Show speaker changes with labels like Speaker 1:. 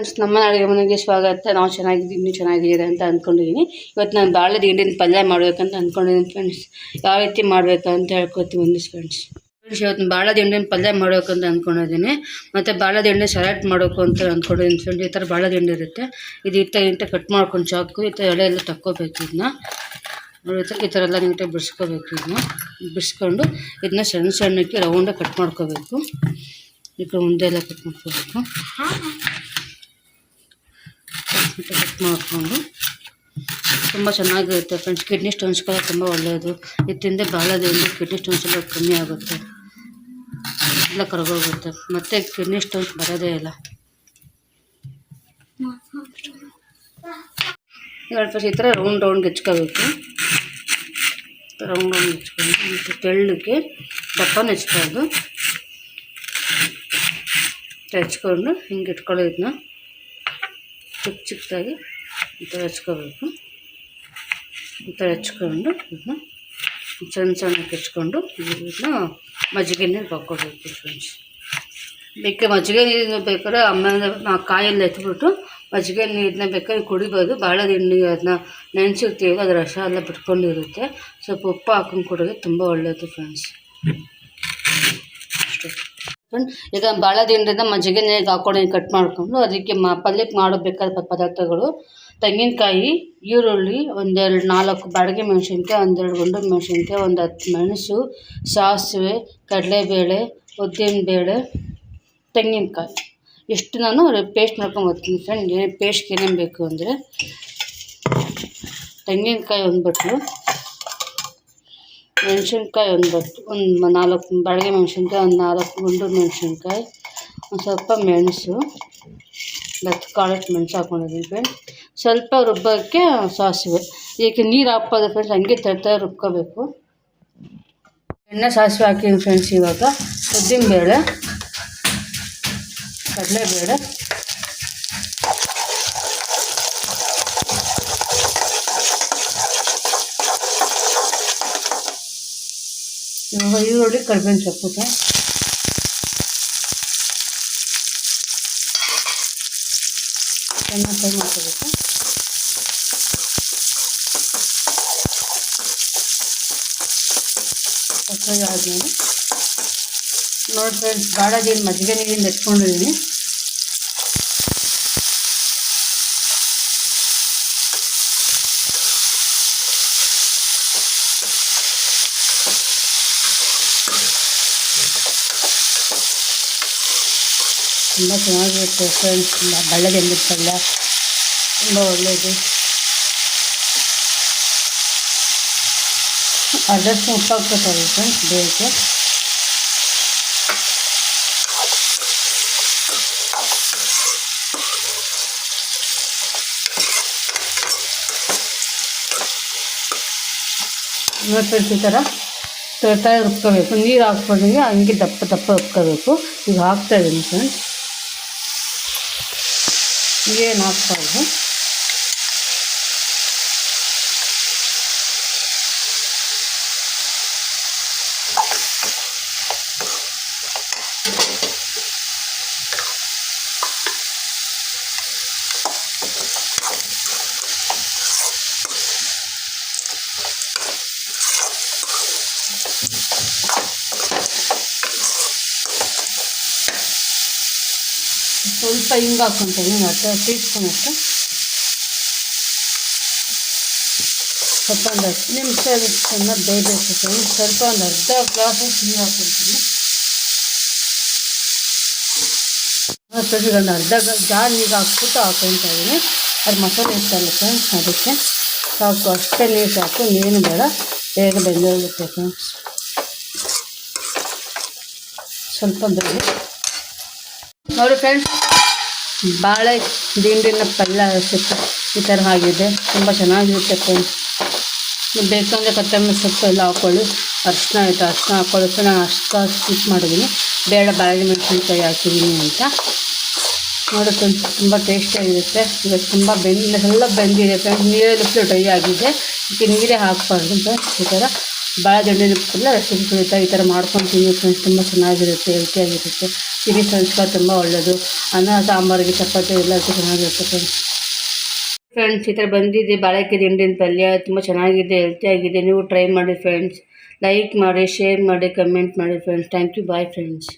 Speaker 1: Friends ನಮ್ಮ ಅಡುಗೆ ಮನೆಗೆ ಸ್ವಾಗತ. ನಾವು ಚೆನ್ನಾಗಿದ್ದೀವಿ, ಇನ್ನೂ ಚೆನ್ನಾಗಿದ್ದೀರಾ ಅಂತ ಅಂದ್ಕೊಂಡಿದ್ದೀನಿ ಇವತ್ತು ನಾನು ಬಾಳೆದ ಹಿಂಡಿನ ಪಲ್ಯ ಮಾಡಬೇಕಂತ ಅಂದ್ಕೊಂಡಿದ್ದೀನಿ ಫ್ರೆಂಡ್ಸ್ ಯಾವ ರೀತಿ ಮಾಡಬೇಕಂತ ಹೇಳ್ಕೊತೀವಿ ಒಂದು ಫ್ರೆಂಡ್ಸ್ ಫ್ರೆಂಡ್ಸ್ ಇವತ್ತು ಬಾಳೆದ ಹಿಂಡಿನ ಪಲ್ಯ ಮಾಡಬೇಕಂತ ಅಂದ್ಕೊಂಡಿದ್ದೀನಿ ಮತ್ತು ಬಾಳೆದ ಹಿಂಡಿ ಸಲಾಡ್ ಮಾಡಬೇಕು ಅಂತ ಅಂದ್ಕೊಂಡಿದ್ದೀನಿ ಫ್ರೆಂಡ್ಸ್ ಈ ಥರ ಬಾಳೆದ ಹಿಂಡಿ ಇರುತ್ತೆ. ಇದು ಇತ್ತ ಇಂಟ ಕಟ್ ಮಾಡ್ಕೊಂಡು ಚಾಕು ಈ ಥರ ಎಳೆ ಎಲ್ಲ ತಕ್ಕೋಬೇಕು ಇದನ್ನ. ಈ ಥರ ಎಲ್ಲ ನೀಟಾಗಿ ಬಿಡಿಸ್ಕೋಬೇಕು ಇದನ್ನ. ಬಿಡಿಸ್ಕೊಂಡು ಇದನ್ನ ಸಣ್ಣ ಸಣ್ಣಕ್ಕೆ ರೌಂಡಾಗಿ ಕಟ್ ಮಾಡ್ಕೋಬೇಕು. ಈ ಕಡೆ ಮುಂದೆ ಎಲ್ಲ ಕಟ್ ಮಾಡ್ಕೋಬೇಕು. ಕಟ್ ಮಾಡಿಕೊಂಡು. ತುಂಬ ಚೆನ್ನಾಗಿರುತ್ತೆ ಫ್ರೆಂಡ್ಸ್ ಕಿಡ್ನಿ ಸ್ಟೋನ್ಸ್ಗೆಲ್ಲ ತುಂಬ ಒಳ್ಳೆಯದು. ಇದು ತಿಂದೆ ಕಿಡ್ನಿ ಸ್ಟೋನ್ಸ್ ಎಲ್ಲ ಕಮ್ಮಿ ಆಗುತ್ತೆ. ಎಲ್ಲ ಕರ್ಗೋಗುತ್ತೆ. ಮತ್ತು ಕಿಡ್ನಿ ಸ್ಟೋನ್ಸ್ ಬರೋದೇ ಇಲ್ಲ. ಎರಡು ಫಸ್ಟ್ ಈ ಥರ ರೌಂಡ್ ರೌಂಡ್ ಹೆಚ್ಕೋಬೇಕು ರೌಂಡ್ ರೌಂಡ್ ಹೆಚ್ಕೊಂಡು ಮತ್ತು ದಪ್ಪನ ಹೆಚ್ಕೊಳ್ಳೋದು. ಹೆಚ್ಕೊಂಡು ಹಿಂಗೆ ಇಟ್ಕೊಳ್ಳೋ ಇದನ್ನ. ಚಿಕ್ಕ ಚಿಕ್ಕದಾಗಿ ಈ ಥರ ಹೆಚ್ಕೋಬೇಕು. ಈ ಥರ ಹೆಚ್ಕೊಂಡು ಇದನ್ನ ಸಣ್ಣ ಸಣ್ಣಕ್ಕೆ ಹಚ್ಕೊಂಡು ಇದನ್ನ ಮಜ್ಜಿಗೆ ನೀರು ಹಾಕ್ಕೋಬೇಕು ಫ್ರೆಂಡ್ಸ್ ಬೇಕೆ ಮಜ್ಜಿಗೆ ನೀರು ಬೇಕಾದ್ರೆ ಅಮ್ಮನ ಕಾಯಲ್ಲಿ ಎತ್ಬಿಟ್ಟು ಮಜ್ಜಿಗೆ ನೀರನ್ನ ಬೇಕಾದ್ರೆ ಕುಡಿಬೋದು. ಭಾಳ ದಿನ ಅದನ್ನ ನೆನೆಸಿರ್ತೀವಿ, ಅದು ರಸ ಎಲ್ಲ ಬಿಟ್ಕೊಂಡಿರುತ್ತೆ. ಸ್ವಲ್ಪ ಉಪ್ಪು ಹಾಕೊಂಡು ಕುಡಿದ್ರೆ ತುಂಬ ಒಳ್ಳೆಯದು ಫ್ರೆಂಡ್ಸ್ ಅಷ್ಟೇ. ಫ್ರೆಂಡ್ ಈಗ ದಿನದಿಂದ ಮಜ್ಜಿಗೆ ನೀರಿಗೆ ಹಾಕೊಂಡು ಕಟ್ ಮಾಡ್ಕೊಂಡು ಅದಕ್ಕೆ ಪಲ್ಯಕ್ಕೆ ಮಾಡಬೇಕಾದ ಪದಾರ್ಥಗಳು. ತೆಂಗಿನಕಾಯಿ, ಈರುಳ್ಳಿ, ಒಂದೆರಡು ನಾಲ್ಕು ಬಾಡಿಗೆ ಮೆಣಸಿನ್ಕಾಯಿ, ಒಂದೆರಡು ಗುಂಡು ಮೆಣಸಿನ್ಕಾಯಿ, ಒಂದು ಹತ್ತು ಮೆಣಸು, ಸಾಸಿವೆ, ಕಡಲೆಬೇಳೆ, ಉದ್ದಿನಬೇಳೆ, ತೆಂಗಿನಕಾಯಿ. ಎಷ್ಟು ನಾನು ಪೇಸ್ಟ್ ಮಾಡ್ಕೊಂಡು ಮಾಡ್ಕೊಂಬರ್ತೀನಿ ಫ್ರೆಂಡ್ ಪೇಸ್ಟ್ಗೆ ಏನೇನು ಬೇಕು ಅಂದರೆ ತೆಂಗಿನಕಾಯಿ ಒಂದು ಬಟ್ಲು ಮೆಣಸಿನ್ಕಾಯಿ ಒಂದು ಬಟ್ಟು ಒಂದು ನಾಲ್ಕು ಬಾಡಿಗೆ ಮೆಣಸಿನ್ಕಾಯಿ, ಒಂದು ನಾಲ್ಕು ಗುಂಡು ಮೆಣಸಿನ್ಕಾಯಿ, ಒಂದು ಸ್ವಲ್ಪ ಮೆಣಸು ಹತ್ತು ಕಾಳಷ್ಟು ಮೆಣಸು ಹಾಕ್ಕೊಂಡಿದ್ದೀನಿ ಫ್ರೆಂಡ್ ಸ್ವಲ್ಪ ರುಬ್ಬೋಕ್ಕೆ ಸಾಸಿವೆ. ಇದಕ್ಕೆ ನೀರು ಹಾಕ್ಬೋದು ಫ್ರೆಂಡ್ಸ್ ಹಂಗೆ ತರ್ತಾ ರುಬ್ಕೋಬೇಕು. ಎಣ್ಣೆ ಸಾಸಿವೆ ಹಾಕಿದ್ದೀನಿ ಫ್ರೆಂಡ್ಸ್ ಇವಾಗ. ಉದ್ದಿನ ಬೇಳೆ ಕಡಲೆ ಕಡಲೆಬೇಳೆ ಈರುಳ್ಳಿ ಕರಿಬೇವಿನ ಸೊಪ್ಪು ಫ್ರೆಂಡ್ಸ್ ಚೆನ್ನಾಗಿ ಫ್ರೈ ಮಾಡ್ಕೋಬೇಕು. ಫ್ರೈ ಆದಮೇಲೆ. ನೋಡಿ ಫ್ರೆಂಡ್ಸ್ ಬಾಳದೇನು ಮಜ್ಜಿಗೆ ನೀರಿಂದ ಎತ್ಕೊಂಡಿದ್ದೀನಿ. ತುಂಬ ಚೆನ್ನಾಗಿರುತ್ತೆ ಫ್ರೆಂಡ್ಸ್ ಬಳ್ಳದೆಂದು ಪಲ್ಯ ತುಂಬ ಒಳ್ಳೆಯದು ಅದಷ್ಟು ಸ್ಪೂನ್ ಉಪ್ಪು ಹಾಕ್ಬೇಕಾಗುತ್ತೆ ಫ್ರೆಂಡ್ಸ್ ನೋಡಿ ಫ್ರೆಂಡ್ಸ್ ಈ ಥರ ತರ್ತಾಯಿ ರುಬ್ಕೋಬೇಕು. ನೀರು ಹಾಕ್ಕೊಂಡ್ರೆ ಹಂಗೆ ದಪ್ಪ ದಪ್ಪ ರುಬ್ಕೋಬೇಕು. ಈಗ ಹಾಕ್ತಾ ಇದ್ದೀನಿ ಫ್ರೆಂಡ್ಸ್ ಏನು ಹಾಕ್ಬಾರ್ದು ಸ್ವಲ್ಪ ಹಿಂಗೆ ಹಾಕ್ಕೊಂತೀನಿ ಮತ್ತು ಟೀ ಸ್ಪೂನ್ ಅಷ್ಟು. ಸ್ವಲ್ಪ ಒಂದು ಹತ್ತು ನಿಮಿಷ ಅದನ್ನು ಬೇಯಬೇಕು ಸ್ವಲ್ಪ ಒಂದು ಅರ್ಧ ಗ್ಲಾಸ್ ನೀರು ಹಾಕ್ಕೊಳ್ತೀನಿ ಒಂದು ಅರ್ಧ ಜಾರ್ ನೀರು ಹಾಕ್ಬಿಟ್ಟು ಹಾಕೊತಾ ಇದ್ದೀನಿ ಅದು ಮಸಾಲೆ ಇರ್ತಲ್ಲ ಫ್ರೆಂಡ್ಸ್ ಅದಕ್ಕೆ ಸಾಕು, ಅಷ್ಟೇ ನೀರು ಸಾಕು, ನೀನು ಬೇಡ, ಬೇಗ ಬೆಂದೋಗುತ್ತೆ ಫ್ರೆಂಡ್ಸ್ ಸ್ವಲ್ಪ ನೋಡಿ ಫ್ರೆಂಡ್ಸ್ ಬಾಳೆ ದಿಂಡಿನ ಪಲ್ಯ ಸಿಕ್ಕ ಈ ಥರ ಆಗಿದೆ. ತುಂಬ ಚೆನ್ನಾಗಿರುತ್ತೆ ಫ್ರೆಂಡ್ಸ್ ನೀವು ಅಂದರೆ ಕೊತ್ತಂಬರಿ ಸೊಪ್ಪು ಎಲ್ಲ ಹಾಕ್ಕೊಳ್ಳಿ. ಅರ್ಶಿನ ಆಯಿತು ಅರ್ಶಿನ ಹಾಕ್ಕೊಳ್ಳೋಕ್ಕೆ ನಾನು ಅಷ್ಟು ಸ್ಕಿಪ್ ಮಾಡಿದ್ದೀನಿ. ಬೇಡ ಬಾಳೆ ಮೆಣಸಿನ್ಕಾಯಿ ಹಾಕಿದ್ದೀನಿ ಅಂತ. ನೋಡಿ ಫ್ರೆಂಡ್ಸ್, ತುಂಬ ಟೇಸ್ಟಿಯಾಗಿರುತ್ತೆ ಈಗ ತುಂಬ ಬೆಂದ, ಎಲ್ಲ ಬೆಂದಿದೆ. ಫ್ರೆಂಡ್ಸ್, ನೀರಲ್ಲಿ ಡ್ರೈ ಆಗಿದೆ. ಇದಕ್ಕೆ ನೀರೇ ಹಾಕ್ಬಾರ್ದು. ಫ್ರೆಂಡ್ಸ್, ಈ ಥರ. ಬಾಳೆ ದಿಂಡಿನ ಪಲ್ಯ ರೆಸಿಪಿ ಕುರಿತ ಈ ಥರ ಮಾಡ್ಕೊಂಡು ತಿನ್ನಿ ಫ್ರೆಂಡ್ಸ್ ತುಂಬ ಚೆನ್ನಾಗಿರುತ್ತೆ ಹೆಲ್ತಿಯಾಗಿರುತ್ತೆ ತಿನ್ನಿ ಸಂಸ್ಕಾರ ತುಂಬ ಒಳ್ಳೆಯದು ಅನ್ನ ಸಾಂಬಾರಿಗೆ ಚಪಾತಿ ಎಲ್ಲದಕ್ಕೂ ಚೆನ್ನಾಗಿರುತ್ತೆ ಫ್ರೆಂಡ್ಸ್. ಫ್ರೆಂಡ್ಸ್, ಈ ಥರ ಬಂದಿದೆ ಬಾಳೆಕೆ ದಿಂಡಿನ ಪಲ್ಯ. ತುಂಬ ಚೆನ್ನಾಗಿದೆ ಹೆಲ್ತಿಯಾಗಿದೆ ನೀವು ಟ್ರೈ ಮಾಡಿ ಫ್ರೆಂಡ್ಸ್. ಲೈಕ್ ಮಾಡಿ ಶೇರ್ ಮಾಡಿ ಕಮೆಂಟ್ ಮಾಡಿ friends. Thank you bye friends